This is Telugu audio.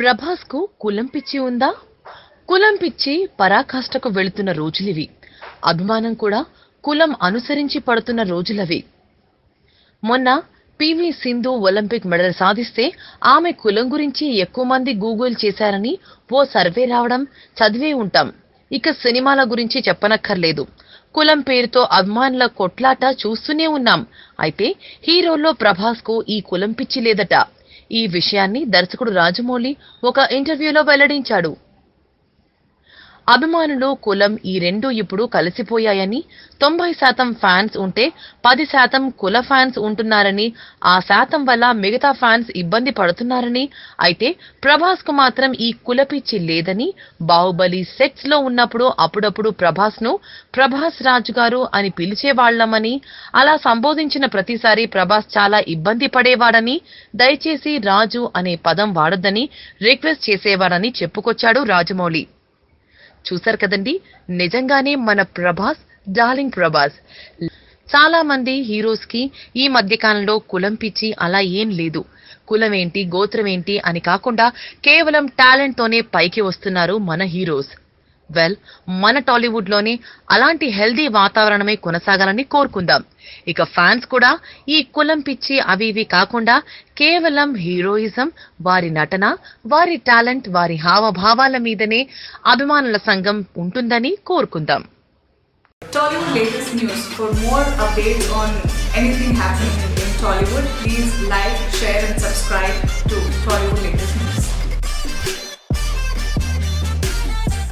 ప్రభాస్కు కులం పిచ్చి ఉందా? కులం పిచ్చి పరాకాష్ఠకు వెళుతున్న రోజులివి. అభిమానం కూడా కులం అనుసరించి పడుతున్న రోజులవి. మొన్న పివి సింధు ఒలింపిక్ మెడల్ సాధిస్తే ఆమె కులం గురించి ఎక్కువ మంది గూగుల్ చేశారని ఓ సర్వే రావడం చదివే ఉంటాం. ఇక సినిమాల గురించి చెప్పనక్కర్లేదు. కులం పేరుతో అభిమానుల కొట్లాట చూస్తూనే ఉన్నాం. అయితే హీరోల్లో ప్రభాస్కు ఈ కులం పిచ్చి లేదట. ఈ విషయాన్ని దర్శకుడు రాజమౌళి ఒక ఇంటర్వ్యూలో వెల్లడించాడు. అభిమానులు కులం ఈ రెండు ఇప్పుడు కలిసిపోయాయని తొంభై శాతం ఫ్యాన్స్ ఉంటే పది శాతం కుల ఫ్యాన్స్ ఉంటున్నారని ఆ శాతం వల్ల మిగతా ఫ్యాన్స్ ఇబ్బంది పడుతున్నారని అయితే ప్రభాస్కు మాత్రం ఈ కుల పిచ్చి లేదని బాహుబలి సెట్స్లో ఉన్నప్పుడు అప్పుడప్పుడు ప్రభాస్ను ప్రభాస్ రాజు గారు అని పిలిచేవాళ్ళమని అలా సంబోధించిన ప్రతిసారి ప్రభాస్ చాలా ఇబ్బంది పడేవాడని దయచేసి రాజు అనే పదం వాడొద్దని రిక్వెస్ట్ చేసేవాడని చెప్పుకొచ్చాడు రాజమౌళి. చూశారు కదండి? నిజంగానే మన ప్రభాస్ డార్లింగ్ ప్రభాస్. చాలా మంది హీరోస్కి ఈ మధ్య కాలంలో కులం పిచ్చి అలా ఏం లేదు. కులం ఏంటి గోత్రం ఏంటి అని కాకుండా కేవలం టాలెంట్ తోనే పైకి వస్తున్నారు మన హీరోస్. వెల్ మన టాలీవుడ్లోని అలాంటి హెల్దీ వాతావరణమే కొనసాగాలని కోరుకుందాం ఇక ఫ్యాన్స్ కూడా ఈ కులం పిచ్చి అవి ఇవి కాకుండా కేవలం హీరోయిజం వారి నటన వారి టాలెంట్ వారి హావభావాల మీదనే అభిమానుల సంఘం ఉంటుందని కోరుకుందాం Tollywood latest news. For more updates on anything happening in Tollywood, please like, share, and subscribe to Tollywood latest news.